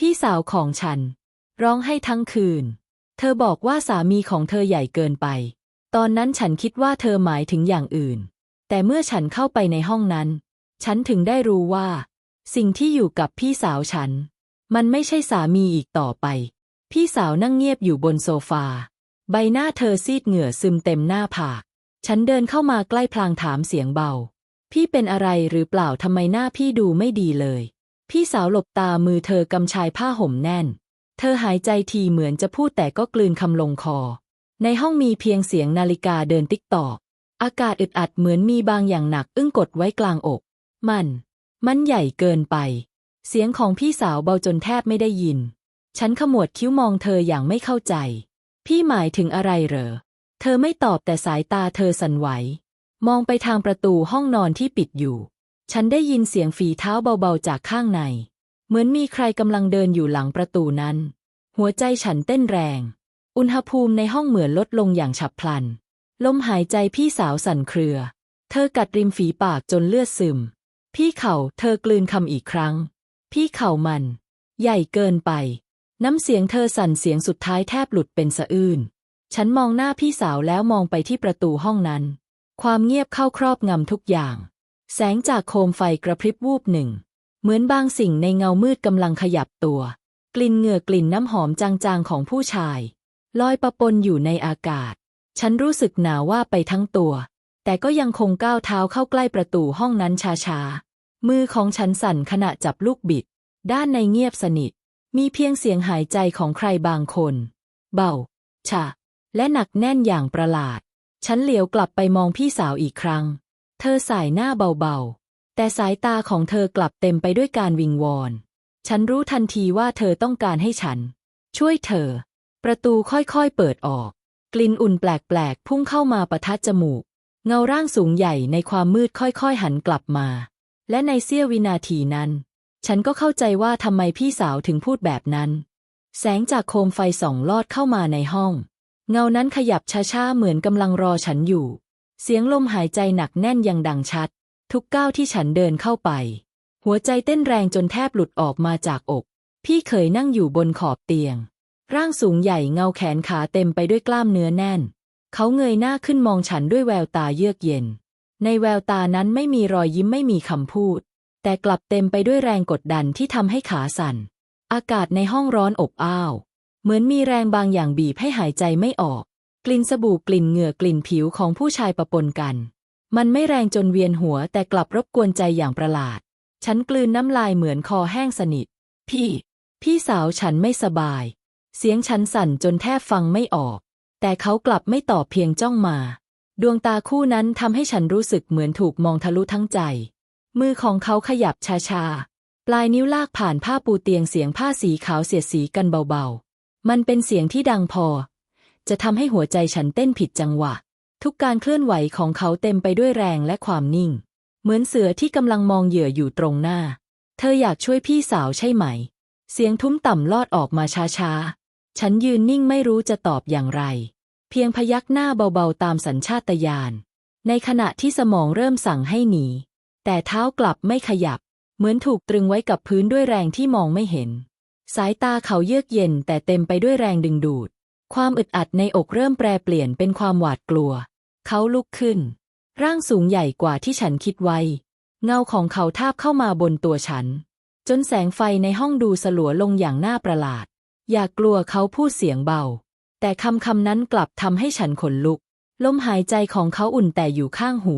พี่สาวของฉัน ร้องให้ทั้งคืน เธอบอกว่าสามีของเธอใหญ่เกินไป ตอนนั้นฉันคิดว่าเธอหมายถึงอย่างอื่น แต่เมื่อฉันเข้าไปในห้องนั้น ฉันถึงได้รู้ว่า สิ่งที่อยู่กับพี่สาวฉัน มันไม่ใช่สามีอีกต่อไป พี่สาวนั่งเงียบอยู่บนโซฟา ใบหน้าเธอซีดเหงื่อซึมเต็มหน้าผาก ฉันเดินเข้ามาใกล้พลางถามเสียงเบา พี่เป็นอะไรหรือเปล่าทำไมหน้าพี่ดูไม่ดีเลย พี่สาวหลบตามือเธอกำชายผ้าห่มแน่น เธอหายใจทีเหมือนจะพูดแต่ก็กลืนคำลงคอ ในห้องมีเพียงเสียงนาฬิกาเดินติ๊กตอก อากาศอึดอัดเหมือนมีบางอย่างหนักอึ้งกดไว้กลางอก มัน มันใหญ่เกินไป เสียงของพี่สาวเบาจนแทบไม่ได้ยิน ฉันขมวดคิ้วมองเธออย่างไม่เข้าใจ พี่หมายถึงอะไรเหรอ เธอไม่ตอบแต่สายตาเธอสั่นไหว มองไปทางประตูห้องนอนที่ปิดอยู่ ฉันได้ยินเสียงฝีเท้าเบาๆจากข้างใน เหมือนมีใครกำลังเดินอยู่หลังประตูนั้น หัวใจฉันเต้นแรง อุณหภูมิในห้องเหมือนลดลงอย่างฉับพลัน ลมหายใจพี่สาวสั่นเครือ เธอกัดริมฝีปากจนเลือดซึม พี่เข่าเธอกลืนคำอีกครั้ง พี่เข่ามัน ใหญ่เกินไป น้ำเสียงเธอสั่นเสียงสุดท้ายแทบหลุดเป็นสะอื้น ฉันมองหน้าพี่สาวแล้วมองไปที่ประตูห้องนั้น ความเงียบเข้าครอบงำทุกอย่าง แสงจากโคมไฟกระพริบวูบหนึ่ง เหมือนบางสิ่งในเงามืดกำลังขยับตัว กลิ่นเหงื่อกลิ่นน้ำหอมจางๆของผู้ชาย ลอยประปนอยู่ในอากาศ ฉันรู้สึกหนาวว่าไปทั้งตัว แต่ก็ยังคงก้าวเท้าเข้าใกล้ประตูห้องนั้นช้าๆ มือของฉันสั่นขณะจับลูกบิด ด้านในเงียบสนิท มีเพียงเสียงหายใจของใครบางคน เบา ชะ และหนักแน่นอย่างประหลาด ฉันเหลียวกลับไปมองพี่สาวอีกครั้ง เธอสายหน้าเบาๆ แต่สายตาของเธอกลับเต็มไปด้วยการวิงวอน ฉันรู้ทันทีว่าเธอต้องการให้ฉัน ช่วยเธอ ประตูค่อยๆเปิดออก กลิ่นอุ่นแปลกๆ พุ่งเข้ามาประทัดจมูก เงาร่างสูงใหญ่ในความมืดค่อยๆหันกลับมา และในเสี้ยววินาทีนั้น ฉันก็เข้าใจว่าทำไมพี่สาวถึงพูดแบบนั้น แสงจากโคมไฟส่องลอดเข้ามาในห้อง เงานั้นขยับช้าๆเหมือนกำลังรอฉันอยู่ เสียงลมหายใจหนักแน่นยังดังชัด ทุกก้าวที่ฉันเดินเข้าไป หัวใจเต้นแรงจนแทบหลุดออกมาจากอก พี่เคยนั่งอยู่บนขอบเตียง ร่างสูงใหญ่เงาแขนขาเต็มไปด้วยกล้ามเนื้อแน่น เขาเงยหน้าขึ้นมองฉันด้วยแววตาเยือกเย็น ในแววตานั้นไม่มีรอยยิ้มไม่มีคำพูด แต่กลับเต็มไปด้วยแรงกดดันที่ทำให้ขาสั่น อากาศในห้องร้อนอบอ้าว เหมือนมีแรงบางอย่างบีบให้หายใจไม่ออก กลิ่นสบู่กลิ่นเหงื่อกลิ่นผิวของผู้ชายปะปนกัน มันไม่แรงจนเวียนหัวแต่กลับรบกวนใจอย่างประหลาด ฉันกลืนน้ำลายเหมือนคอแห้งสนิท พี่ พี่สาวฉันไม่สบาย เสียงฉันสั่นจนแทบฟังไม่ออก แต่เขากลับไม่ตอบเพียงจ้องมา ดวงตาคู่นั้นทำให้ฉันรู้สึกเหมือนถูกมองทะลุทั้งใจ มือของเขาขยับช้าๆ ปลายนิ้วลากผ่านผ้าปูเตียงเสียงผ้าสีขาวเสียดสีกันเบาๆ มันเป็นเสียงที่ดังพอ จะทำให้หัวใจฉันเต้นผิดจังหวะ ทุกการเคลื่อนไหวของเขาเต็มไปด้วยแรงและความนิ่ง เหมือนเสือที่กำลังมองเหยื่ออยู่ตรงหน้า เธออยากช่วยพี่สาวใช่ไหม เสียงทุ้มต่ำลอดออกมาช้าๆ ฉันยืนนิ่งไม่รู้จะตอบอย่างไร เพียงพยักหน้าเบาๆตามสัญชาตญาณ ในขณะที่สมองเริ่มสั่งให้หนี แต่เท้ากลับไม่ขยับ เหมือนถูกตรึงไว้กับพื้นด้วยแรงที่มองไม่เห็น สายตาเขาเยือกเย็นแต่เต็มไปด้วยแรงดึงดูด ความอึดอัดในอกเริ่มแปรเปลี่ยนเป็นความหวาดกลัว เขาลุกขึ้น ร่างสูงใหญ่กว่าที่ฉันคิดไว้ เงาของเขาทาบเข้ามาบนตัวฉัน จนแสงไฟในห้องดูสลัวลงอย่างน่าประหลาด อย่ากกลัวเขาพูดเสียงเบา แต่คำคำนั้นกลับทำให้ฉันขนลุก ลมหายใจของเขาอุ่นแต่อยู่ข้างหู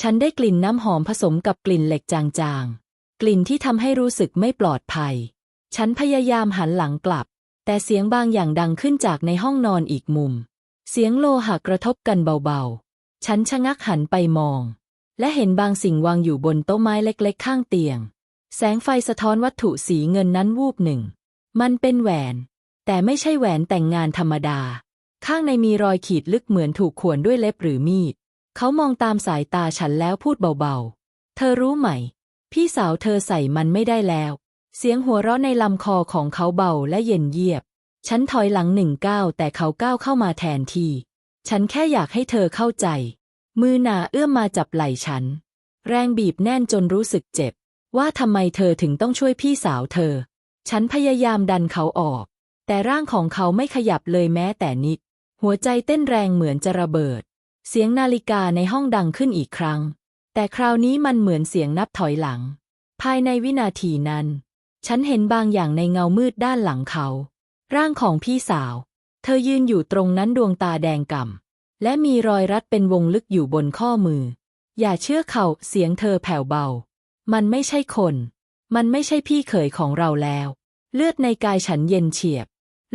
ฉันได้กลิ่นน้ำหอมผสมกับกลิ่นเหล็กจางๆ กลิ่นที่ทำให้รู้สึกไม่ปลอดภัย ฉันพยายามหันหลังกลับ แต่เสียงบางอย่างดังขึ้นจากในห้องนอนอีกมุม เสียงโลหะกระทบกันเบาๆ ฉันชะงักหันไปมอง และเห็นบางสิ่งวางอยู่บนโต๊ะไม้เล็กๆ ข้างเตียง แสงไฟสะท้อนวัตถุสีเงินนั้นวูบหนึ่ง มันเป็นแหวน แต่ไม่ใช่แหวนแต่งงานธรรมดา ข้างในมีรอยขีดลึกเหมือนถูกข่วนด้วยเล็บหรือมีด เขามองตามสายตาฉันแล้วพูดเบาๆ เธอรู้ไหม พี่สาวเธอใส่มันไม่ได้แล้ว เสียงหัวเราะในลำคอของเขาเบาและเย็นเยียบ ฉันถอยหลังหนึ่งก้าวแต่เขาก้าวเข้ามาแทนที่ฉันแค่อยากให้เธอเข้าใจ มือหนาเอื้อมมาจับไหล่ฉัน แรงบีบแน่นจนรู้สึกเจ็บ ว่าทำไมเธอถึงต้องช่วยพี่สาวเธอ ฉันพยายามดันเขาออก แต่ร่างของเขาไม่ขยับเลยแม้แต่นิด หัวใจเต้นแรงเหมือนจะระเบิด เสียงนาฬิกาในห้องดังขึ้นอีกครั้ง แต่คราวนี้มันเหมือนเสียงนับถอยหลัง ภายในวินาทีนั้น ฉันเห็นบางอย่างในเงามืดด้านหลังเขา ร่างของพี่สาว เธอยืนอยู่ตรงนั้นดวงตาแดงก่ำ และมีรอยรัดเป็นวงลึกอยู่บนข้อมือ อย่าเชื่อเขาเสียงเธอแผ่วเบา มันไม่ใช่คน มันไม่ใช่พี่เขยของเราแล้ว เลือดในกายฉันเย็นเฉียบ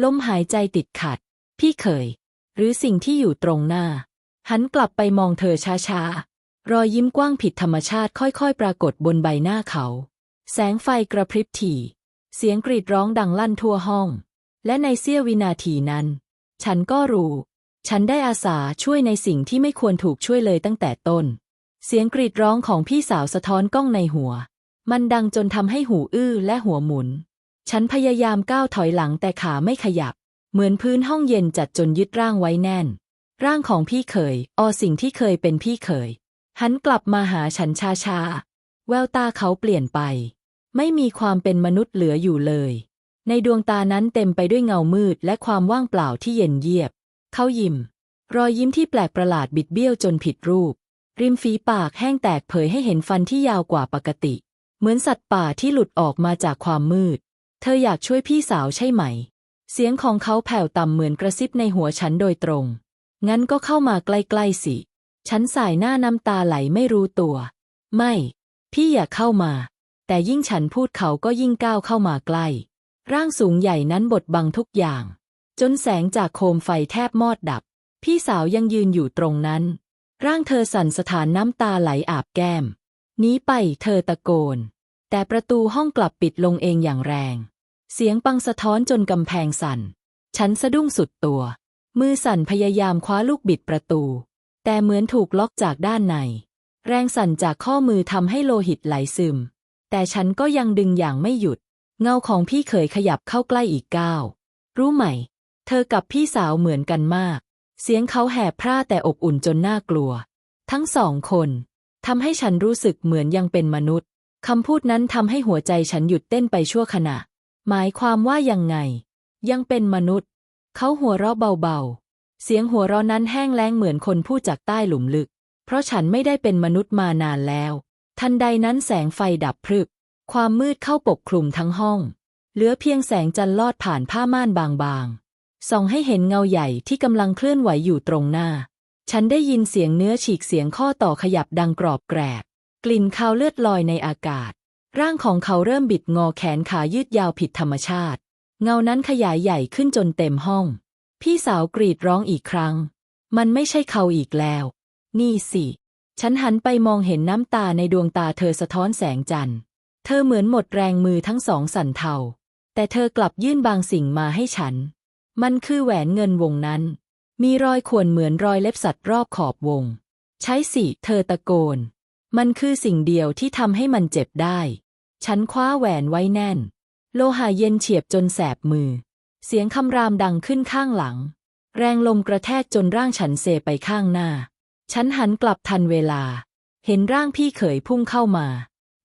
ลมหายใจติดขัด พี่เขย หรือสิ่งที่อยู่ตรงหน้า หันกลับไปมองเธอช้าๆ รอยยิ้มกว้างผิดธรรมชาติค่อยๆ ปรากฏบนใบหน้าเขา แสงไฟกระพริบถี่ เสียงกรีดร้องดังลั่นทั่วห้อง และในเสี้ยววินาทีนั้น ฉันก็รู้ ฉันได้อาสาช่วยในสิ่งที่ไม่ควรถูกช่วยเลยตั้งแต่ต้น เสียงกรีดร้องของพี่สาวสะท้อนกล้องในหัว มันดังจนทำให้หูอื้อและหัวหมุน ฉันพยายามก้าวถอยหลังแต่ขาไม่ขยับ เหมือนพื้นห้องเย็นจัดจนยึดร่างไว้แน่น ร่างของพี่เขยอสิ่งที่เคยเป็นพี่เขยหันกลับมาหาฉันชาชาๆ แววตาเขาเปลี่ยนไป ไม่มีความเป็นมนุษย์เหลืออยู่เลย ในดวงตานั้นเต็มไปด้วยเงามืดและความว่างเปล่าที่เย็นเยียบ เขายิ้ม รอยยิ้มที่แปลกประหลาดบิดเบี้ยวจนผิดรูป ริมฝีปากแห้งแตกเผยให้เห็นฟันที่ยาวกว่าปกติ เหมือนสัตว์ป่าที่หลุดออกมาจากความมืด เธออยากช่วยพี่สาวใช่ไหม เสียงของเขาแผ่วต่ำเหมือนกระซิบในหัวฉันโดยตรง งั้นก็เข้ามาใกล้ๆสิ ฉันสายหน้าน้ำตาไหลไม่รู้ตัว ไม่ พี่อย่าเข้ามา แต่ยิ่งฉันพูดเขาก็ยิ่งก้าวเข้ามาใกล้ ร่างสูงใหญ่นั้นบดบังทุกอย่าง จนแสงจากโคมไฟแทบมอดดับ พี่สาวยังยืนอยู่ตรงนั้น ร่างเธอสั่นสะท้านน้ำตาไหลอาบแก้มหนีไปเธอตะโกน แต่ประตูห้องกลับปิดลงเองอย่างแรง เสียงปังสะท้อนจนกำแพงสั่น ฉันสะดุ้งสุดตัว มือสั่นพยายามคว้าลูกบิดประตู แต่เหมือนถูกล็อกจากด้านใน แรงสั่นจากข้อมือทำให้โลหิตไหลซึม แต่ฉันก็ยังดึงอย่างไม่หยุด เงาของพี่เขยขยับเข้าใกล้อีกก้าว รู้ไหม เธอกับพี่สาวเหมือนกันมาก เสียงเขาแหบพร่าแต่อบอุ่นจนน่ากลัว ทั้งสองคนทำให้ฉันรู้สึกเหมือนยังเป็นมนุษย์คำพูดนั้นทำให้หัวใจฉันหยุดเต้นไปชั่วขณะ หมายความว่ายังไง ยังเป็นมนุษย์ เขาหัวเราะเบาๆ เสียงหัวเราะนั้นแห้งแล้งเหมือนคนพูดจากใต้หลุมลึก เพราะฉันไม่ได้เป็นมนุษย์มานานแล้ว ทันใดนั้นแสงไฟดับพรึบ ความมืดเข้าปกคลุมทั้งห้อง เหลือเพียงแสงจันทร์ลอดผ่านผ้าม่านบางๆ ส่องให้เห็นเงาใหญ่ที่กำลังเคลื่อนไหวอยู่ตรงหน้า ฉันได้ยินเสียงเนื้อฉีกเสียงข้อต่อขยับดังกรอบแกรบ กลิ่นคาวเลือดลอยในอากาศ ร่างของเขาเริ่มบิดงอแขนขายืดยาวผิดธรรมชาติ เงานั้นขยายใหญ่ขึ้นจนเต็มห้อง พี่สาวกรีดร้องอีกครั้ง มันไม่ใช่เขาอีกแล้ว นี่สิ ฉันหันไปมองเห็นน้ำตาในดวงตาเธอสะท้อนแสงจันทร์ เธอเหมือนหมดแรงมือทั้งสองสั่นเทา แต่เธอกลับยื่นบางสิ่งมาให้ฉัน มันคือแหวนเงินวงนั้น มีรอยข่วนเหมือนรอยเล็บสัตว์รอบขอบวง ใช้สิ เธอตะโกน มันคือสิ่งเดียวที่ทำให้มันเจ็บได้ ฉันคว้าแหวนไว้แน่น โลหะเย็นเฉียบจนแสบมือ เสียงคำรามดังขึ้นข้างหลัง แรงลมกระแทกจนร่างฉันเซไปข้างหน้า ฉันหันกลับทันเวลา เห็นร่างพี่เขยพุ่งเข้ามา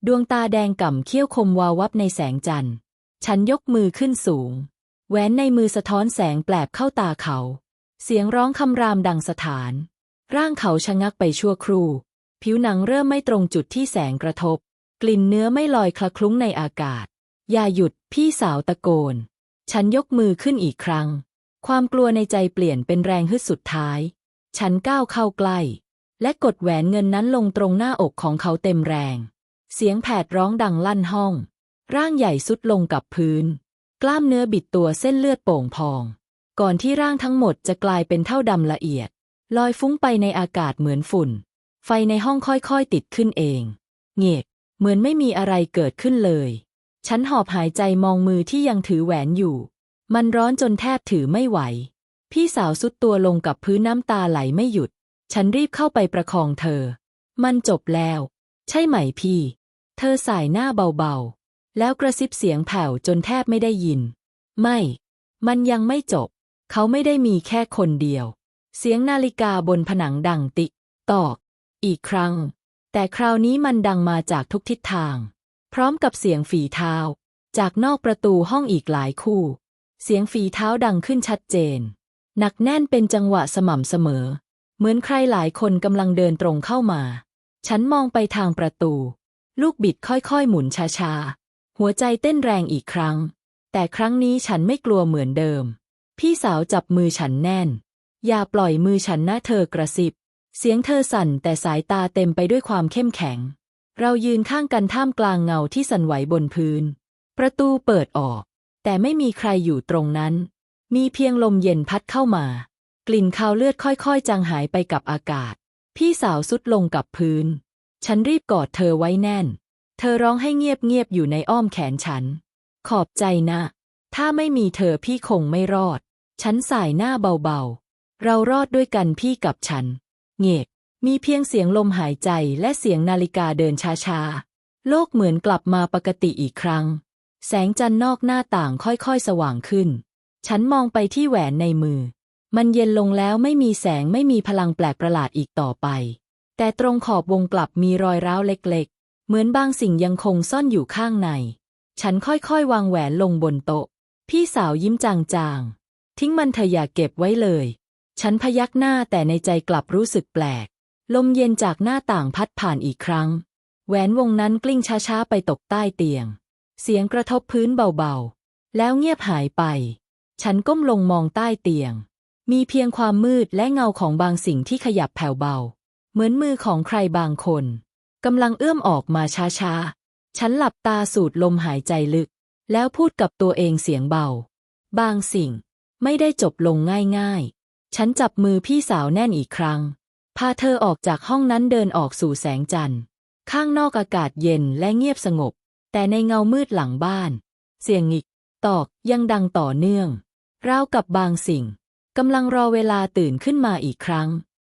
ดวงตาแดงก่ำเขี้ยวคมวาววับในแสงจันทร์ ฉันยกมือขึ้นสูง แหวนในมือสะท้อนแสงแปลบเข้าตาเขา เสียงร้องคำรามดังสถาน ร่างเขาชะงักไปชั่วครู่ ผิวหนังเริ่มไม่ตรงจุดที่แสงกระทบ กลิ่นเนื้อไม่ลอยคละคลุ้งในอากาศ อย่าหยุดพี่สาวตะโกน ฉันยกมือขึ้นอีกครั้ง ความกลัวในใจเปลี่ยนเป็นแรงฮึดสุดท้าย ฉันก้าวเข้าใกล้ และกดแหวนเงินนั้นลงตรงหน้าอกของเขาเต็มแรง เสียงแผดร้องดังลั่นห้อง ร่างใหญ่สุดลงกับพื้น กล้ามเนื้อบิดตัวเส้นเลือดโป่งพอง ก่อนที่ร่างทั้งหมดจะกลายเป็นเท่าดำละเอียด ลอยฟุ้งไปในอากาศเหมือนฝุ่น ไฟในห้องค่อยๆติดขึ้นเอง เงียบเหมือนไม่มีอะไรเกิดขึ้นเลย ฉันหอบหายใจมองมือที่ยังถือแหวนอยู่ มันร้อนจนแทบถือไม่ไหว พี่สาวสุดตัวลงกับพื้นน้ำตาไหลไม่หยุด ฉันรีบเข้าไปประคองเธอ มันจบแล้ว ใช่ไหมพี่ เธอสายหน้าเบาๆ แล้วกระซิบเสียงแผ่วจนแทบไม่ได้ยิน ไม่ มันยังไม่จบ เขาไม่ได้มีแค่คนเดียว เสียงนาฬิกาบนผนังดังติกตอก อีกครั้ง แต่คราวนี้มันดังมาจากทุกทิศทาง พร้อมกับเสียงฝีเท้า จากนอกประตูห้องอีกหลายคู่ เสียงฝีเท้าดังขึ้นชัดเจน หนักแน่นเป็นจังหวะสม่ำเสมอ เหมือนใครหลายคนกำลังเดินตรงเข้ามา ฉันมองไปทางประตู ลูกบิดค่อยๆ หมุนช้าๆ หัวใจเต้นแรงอีกครั้ง แต่ครั้งนี้ฉันไม่กลัวเหมือนเดิม พี่สาวจับมือฉันแน่น อย่าปล่อยมือฉันนะเธอกระซิบ เสียงเธอสั่นแต่สายตาเต็มไปด้วยความเข้มแข็ง เรายืนข้างกันท่ามกลางเงาที่สั่นไหวบนพื้น ประตูเปิดออก แต่ไม่มีใครอยู่ตรงนั้น มีเพียงลมเย็นพัดเข้ามา กลิ่นคาวเลือดค่อยๆ จางหายไปกับอากาศ พี่สาวสุดลงกับพื้น ฉันรีบกอดเธอไว้แน่น เธอร้องให้เงียบๆอยู่ในอ้อมแขนฉัน ขอบใจนะ ถ้าไม่มีเธอพี่คงไม่รอด ฉันสายหน้าเบาๆ เรารอดด้วยกันพี่กับฉัน เงียบมีเพียงเสียงลมหายใจและเสียงนาฬิกาเดินช้าๆ โลกเหมือนกลับมาปกติอีกครั้ง แสงจันทร์นอกหน้าต่างค่อยๆ สว่างขึ้น ฉันมองไปที่แหวนในมือ มันเย็นลงแล้วไม่มีแสงไม่มีพลังแปลกประหลาดอีกต่อไป แต่ตรงขอบวงกลับมีรอยร้าวเล็กๆ เหมือนบางสิ่งยังคงซ่อนอยู่ข้างใน ฉันค่อยๆ วางแหวนลงบนโต๊ะ พี่สาวยิ้มจางๆ ทิ้งมันเธออย่าเก็บไว้เลย ฉันพยักหน้าแต่ในใจกลับรู้สึกแปลก ลมเย็นจากหน้าต่างพัดผ่านอีกครั้ง แหวนวงนั้นกลิ้งช้าๆ ไปตกใต้เตียง เสียงกระทบพื้นเบาๆ แล้วเงียบหายไป ฉันก้มลงมองใต้เตียง มีเพียงความมืดและเงาของบางสิ่งที่ขยับแผ่วเบา เหมือนมือของใครบางคนกำลังเอื้อมออกมาช้าๆ ฉันหลับตาสูดลมหายใจลึก แล้วพูดกับตัวเองเสียงเบา บางสิ่งไม่ได้จบลงง่ายๆ ฉันจับมือพี่สาวแน่นอีกครั้ง พาเธอออกจากห้องนั้นเดินออกสู่แสงจันทร์ ข้างนอกอากาศเย็นและเงียบสงบ แต่ในเงามืดหลังบ้าน เสียงหงิก ตอกยังดังต่อเนื่อง ราวกับบางสิ่งกำลังรอเวลาตื่นขึ้นมาอีกครั้ง